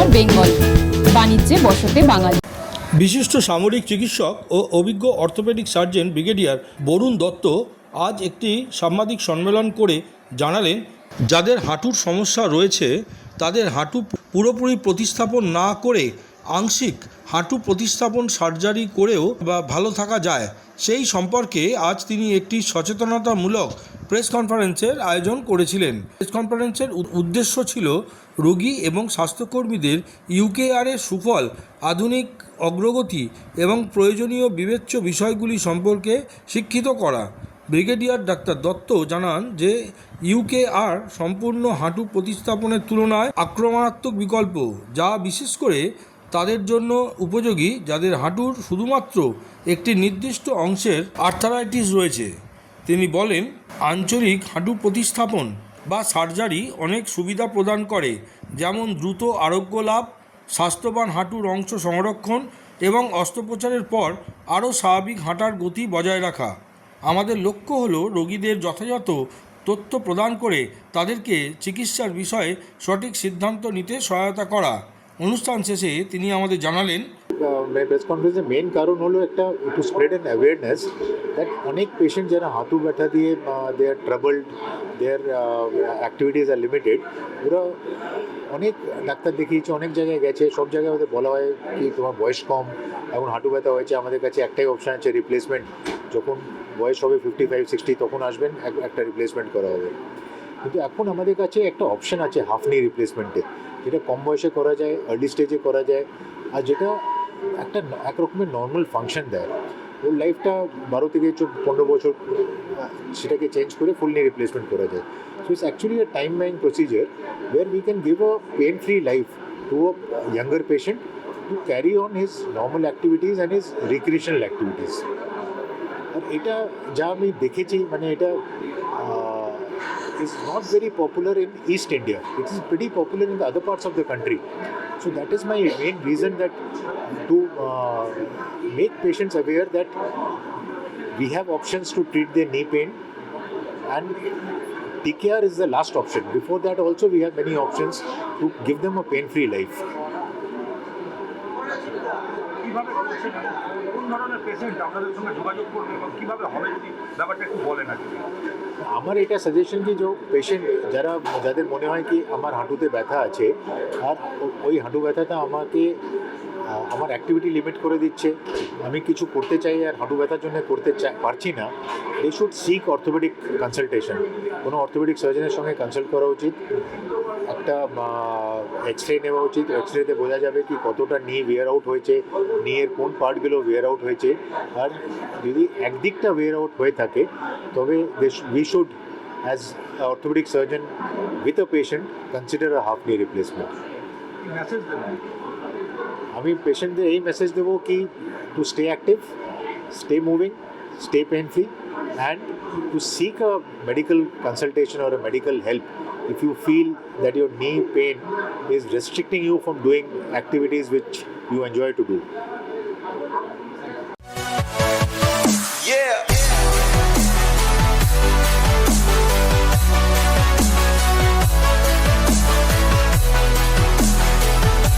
Ignore Bengal. বাণিজ্যে বসতে বাঙালি। বিশিষ্ট সামরিক চিকিৎসক ও অভিজ্ঞ orthopaedic surgeon brigadier Barun Dutta আজ একটি সাংবাদিক সম্মেলন করে জানালেন, যাদের হাঁটুর সমস্যা রয়েছে, তাদের হাঁটু পুরোপুরি প্রতিস্থাপন না করে আংশিক হাঁটু প্রতিস্থাপন, সার্জারি করেও বা ভালো থাকা যায়, সেই সম্পর্কে আজ তিনি একটি সচেতনতামূলক প্রেস কনফারেন্সের আয়োজন করেছিলেন। প্রেস কনফারেন্সের উদ্দেশ্য ছিল রোগী এবং স্বাস্থ্যকর্মীদের ইউকেআরের সুফল, আধুনিক অগ্রগতি এবং প্রয়োজনীয় বিবেচ্য বিষয়গুলি সম্পর্কে শিক্ষিত করা। ব্রিগেডিয়ার ডাক্তার দত্ত জানান যে ইউকেআর সম্পূর্ণ হাঁটু প্রতিস্থাপনের তুলনায় আক্রমণাত্মক বিকল্প, যা বিশেষ করে তাদের জন্য উপযোগী যাদের হাঁটুর শুধুমাত্র একটি নির্দিষ্ট অংশের আর্থারাইটিস রয়েছে। তিনি বলেন, আঞ্চলিক হাঁটু প্রতিস্থাপন বা সার্জারি অনেক সুবিধা প্রদান করে, যেমন দ্রুত আরোগ্য লাভ, স্বাস্থ্যবান হাঁটুর অংশ সংরক্ষণ এবং অস্ত্রোপচারের পর আরও স্বাভাবিক হাঁটার গতি বজায় রাখা। আমাদের লক্ষ্য হল রোগীদের যথাযথ তথ্য প্রদান করে তাদেরকে চিকিৎসার বিষয়ে সঠিক সিদ্ধান্ত নিতে সহায়তা করা। অনুষ্ঠান শেষে তিনি আমাদের জানালেন প্রেস কনফারেন্সের মেন কারণ হলো একটা to spread an awareness that অনেক পেশেন্ট যারা হাঁটু ব্যথা দিয়ে they are troubled their activities are limited ওরা অনেক ডাক্তার দেখিয়েছে, অনেক জায়গায় গেছে, সব জায়গায় ওদের বলা হয় কি তোমার বয়স কম, এখন হাঁটু ব্যথা হয়েছে, আমাদের কাছে একটাই অপশান আছে রিপ্লেসমেন্ট যখন বয়স হবে ফিফটি ফাইভ সিক্সটি তখন আসবেন একটা রিপ্লেসমেন্ট করা হবে। কিন্তু এখন আমাদের কাছে একটা অপশন আছে হাফ নি রিপ্লেসমেন্টে যেটা কম বয়সে করা যায় আর্লি স্টেজে করা যায়, আর যেটা একটা এক রকমের নর্মাল ফাংশন দেয়। ওর লাইফটা বারো থেকে পনেরো বছর সেটাকে চেঞ্জ করে ফুল নি রিপ্লেসমেন্ট করা যায়। So it's actually a time buying procedure where we can give a pain free life to a younger patient to carry on his normal activities and his recreational activities আর এটা যা আমি দেখেছি মানে এটা is not very popular in East India. It is pretty popular in the other parts of the country. So that is my main reason that to uh, make patients aware that we have options to treat their knee pain and TKR is the last option. Before that also we have many options to give them a pain-free life. কীভাবে করছেন কোন ধরনের patient আপনাদের সঙ্গে যোগাযোগ করবে এবং কীভাবে হবে যদি ব্যাপারটা একটু বলেন আর আমার এটা সাজেশন কি যে পেশেন্ট যারা, যাদের মনে হয় কি আমার হাঁটুতে ব্যথা আছে, আর ওই হাঁটু ব্যথাটা আমাকে আমার অ্যাক্টিভিটি লিমিট করে দিচ্ছে। আমি কিছু করতে চাই আর হাঁটু ব্যথার জন্য করতে পারছি না। They should seek orthopaedic consultation কোনো অর্থোপেডিক সার্জনের সঙ্গে কনসাল্ট করা উচিত। একটা এক্স রে নেওয়া উচিত। এক্স রেতে বোঝা যাবে কি কতটা নি ওয়েয়ার আউট হয়েছে। নিয়ের কোন পার্টগুলো ওয়ার আউট হয়েছে। আর যদি একদিকটা ওয়ার আউট হয়ে থাকে, তবে we should as orthopaedic surgeon with a patient consider a half knee replacement हमें पेशेंट दे यही मैसेज देवो कि to stay active stay moving stay pain free and to seek a medical consultation or a medical help if you feel that your knee pain is restricting you from doing activities which you enjoy to do. Yeah.